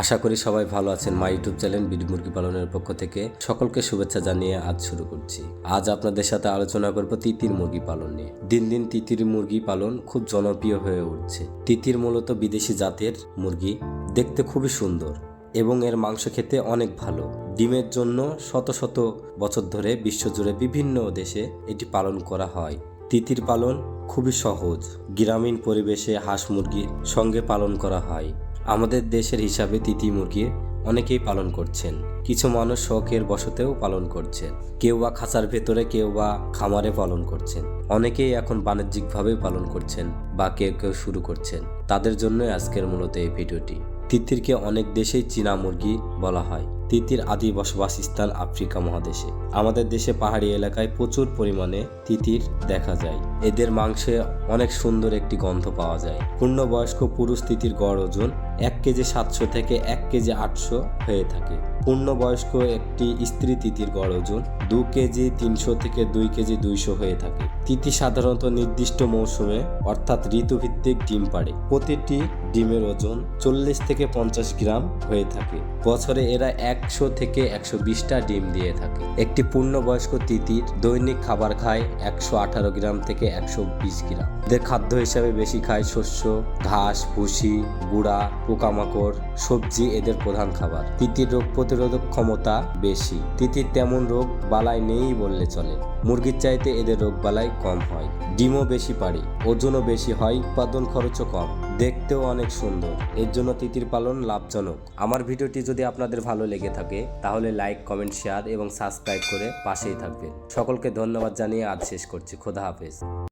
আশা করি সবাই ভালো আছেন মাই ইউটিউব চ্যানেল বিডি মুরগি পালনের পক্ষ থেকে। সকলকে শুভেচ্ছা জানিয়ে আজ শুরু করছি। আজ আপনাদের সাথে আলোচনা করব তিতির মুরগি পালন নিয়ে। দিন দিন তিতির মুরগি পালন খুব জনপ্রিয় হয়ে উঠছে। তিতির মূলত বিদেশি জাতের মুরগি, দেখতে খুবই সুন্দর এবং এর মাংস খেতে অনেক ভালো। ডিমের জন্য শত শত বছর ধরে বিশ্বজুড়ে বিভিন্ন দেশে এটি পালন করা হয়। তিতির পালন খুবই সহজ। গ্রামীণ পরিবেশে হাঁস মুরগির সঙ্গে পালন করা হয়। আমাদের দেশের হিসাবে তিতি মুরগি অনেকেই পালন করছেন। কিছু মানুষ শখের বসতেও পালন করছেন। কেউ বা খাঁচার ভেতরে, কেউ বা খামারে পালন করছেন। অনেকেই এখন বাণিজ্যিকভাবে পালন করছেন বা কেউ কেউ শুরু করছেন। তাদের জন্য আজকের মূলত এই ভিডিওটি। তিতিরকে অনেক দেশেই চীনা মুরগি বলা হয়। তিতির আদি বসবাস স্থান আফ্রিকা মহাদেশে। আমাদের দেশে পাহাড়ি এলাকায় প্রচুর পরিমাণে তিতির দেখা যায়। এদের মাংসে অনেক সুন্দর একটি গন্ধ পাওয়া যায়। পূর্ণবয়স্ক পুরুষ তিতির গড় ওজন এক কেজি সাতশো থেকে এক কেজি আটশো হয়ে থাকে। পূর্ণবয়স্ক একটি স্ত্রী তিতির গড় ওজন দু কেজি তিনশো থেকে দুই কেজি দুইশো হয়ে থাকে। তিতি সাধারণত নির্দিষ্ট মৌসুমে, অর্থাৎ ঋতুভিত্তিক ডিম পাড়ে। প্রতিটি ডিমের ওজন চল্লিশ থেকে পঞ্চাশ গ্রাম হয়ে থাকে। বছরে এরা একশো থেকে একশো বিশটা ডিম দিয়ে থাকে। একটি পূর্ণবয়স্ক তিতির দৈনিক খাবার খায় একশো আঠারো গ্রাম থেকে একশো বিশ গ্রাম। এদের খাদ্য হিসাবে বেশি খায় শস্য, ঘাস, ভুসি, গুঁড়া পোকামাকড়, সবজি এদের প্রধান খাবার। তিতির রোগ প্রতিরোধক ক্ষমতা বেশি। তিতির তেমন রোগ বালাই নেই বললে চলে। মুরগির চাইতে এদের রোগ বালাই কম হয়। ডিমও বেশি পারে ওজনও বেশি হয়, উৎপাদন খরচও কম। দেখতেও অনেক সুন্দর। এর জন্য তিতির পালন লাভজনক। আমার ভিডিওটি যদি আপনাদের ভালো লেগে থাকে, তাহলে লাইক, কমেন্ট, শেয়ার এবং সাবস্ক্রাইব করে পাশেই থাকবেন। সকলকে ধন্যবাদ জানিয়ে আজ শেষ করছি। খোদা হাফেজ।